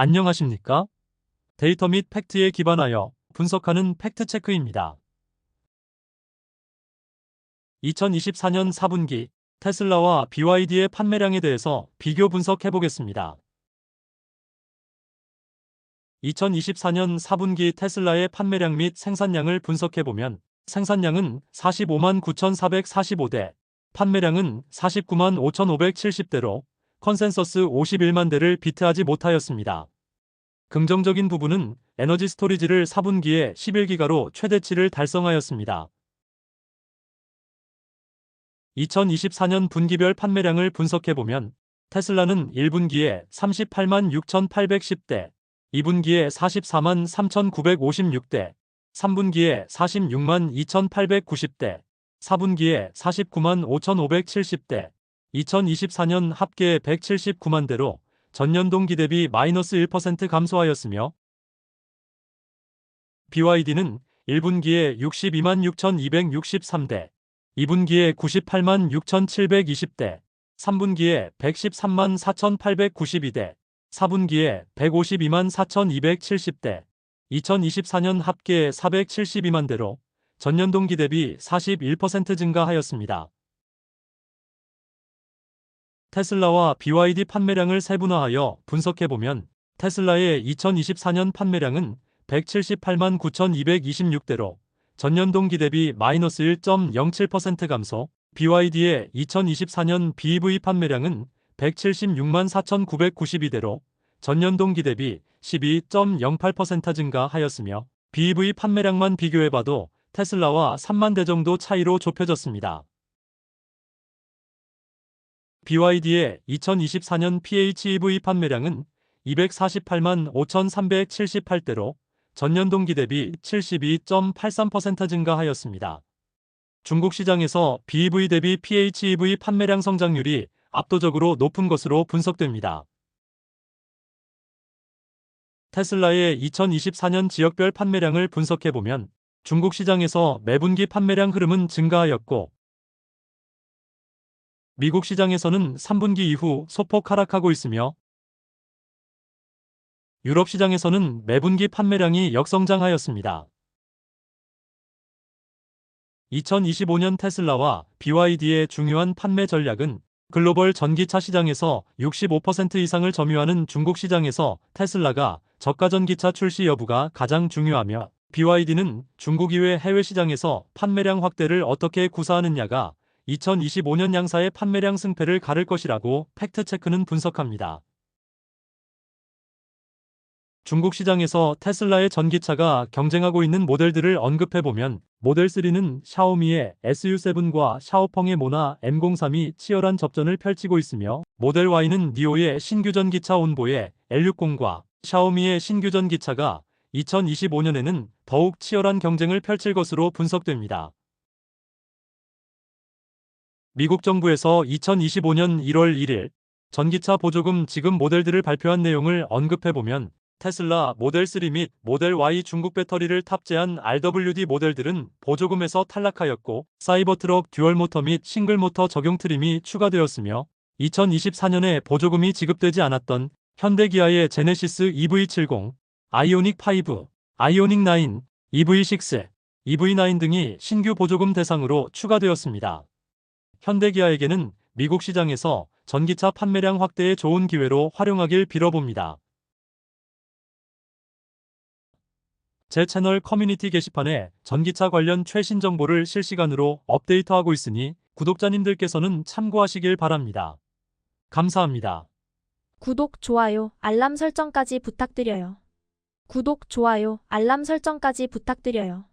안녕하십니까? 데이터 및 팩트에 기반하여 분석하는 팩트체크입니다. 2024년 4분기 테슬라와 BYD의 판매량에 대해서 비교 분석해 보겠습니다. 2024년 4분기 테슬라의 판매량 및 생산량을 분석해 보면 생산량은 45만 9,445대, 판매량은 49만 5,570대로 컨센서스 51만 대를 비트하지 못하였습니다. 긍정적인 부분은 에너지 스토리지를 4분기에 11기가로 최대치를 달성하였습니다. 2024년 분기별 판매량을 분석해보면 테슬라는 1분기에 38만 6,810대, 2분기에 44만 3,956대, 3분기에 46만 2,890대, 4분기에 49만 5,570대, 2024년 합계 179만 대로 전년 동기 대비 마이너스 1% 감소하였으며 BYD는 1분기에 62만 6,263대, 2분기에 98만 6,720대, 3분기에 113만 4,892대, 4분기에 152만 4,270대, 2024년 합계 472만 대로 전년 동기 대비 41% 증가하였습니다. 테슬라와 BYD 판매량을 세분화하여 분석해보면 테슬라의 2024년 판매량은 178만 9,226대로 전년 동기 대비 마이너스 1.07% 감소, BYD의 2024년 BEV 판매량은 176만 4,992대로 전년 동기 대비 12.08% 증가하였으며 BEV 판매량만 비교해봐도 테슬라와 3만 대 정도 차이로 좁혀졌습니다. BYD의 2024년 PHEV 판매량은 248만 5,378대로 전년 동기 대비 72.83% 증가하였습니다. 중국 시장에서 BEV 대비 PHEV 판매량 성장률이 압도적으로 높은 것으로 분석됩니다. 테슬라의 2024년 지역별 판매량을 분석해보면 중국 시장에서 매분기 판매량 흐름은 증가하였고 미국 시장에서는 3분기 이후 소폭 하락하고 있으며 유럽 시장에서는 매분기 판매량이 역성장하였습니다. 2025년 테슬라와 BYD의 중요한 판매 전략은 글로벌 전기차 시장에서 65% 이상을 점유하는 중국 시장에서 테슬라가 저가 전기차 출시 여부가 가장 중요하며 BYD는 중국 이외 해외 시장에서 판매량 확대를 어떻게 구사하느냐가 2025년 양사의 판매량 승패를 가를 것이라고 팩트체크는 분석합니다. 중국 시장에서 테슬라의 전기차가 경쟁하고 있는 모델들을 언급해보면 모델 3는 샤오미의 SU7과 샤오펑의 모나 M03이 치열한 접전을 펼치고 있으며 모델 Y는 니오의 신규 전기차 온보의 L60과 샤오미의 신규 전기차가 2025년에는 더욱 치열한 경쟁을 펼칠 것으로 분석됩니다. 미국 정부에서 2025년 1월 1일 전기차 보조금 지급 모델들을 발표한 내용을 언급해보면 테슬라 모델 3 및 모델 Y 중국 배터리를 탑재한 RWD 모델들은 보조금에서 탈락하였고 사이버트럭 듀얼 모터 및 싱글 모터 적용 트림이 추가되었으며 2024년에 보조금이 지급되지 않았던 현대기아의 제네시스 EV70, 아이오닉 5, 아이오닉 9, EV6, EV9 등이 신규 보조금 대상으로 추가되었습니다. 현대기아에게는 미국 시장에서 전기차 판매량 확대에 좋은 기회로 활용하길 빌어봅니다. 제 채널 커뮤니티 게시판에 전기차 관련 최신 정보를 실시간으로 업데이트하고 있으니 구독자님들께서는 참고하시길 바랍니다. 감사합니다. 구독, 좋아요, 알람 설정까지 부탁드려요. 구독, 좋아요, 알람 설정까지 부탁드려요.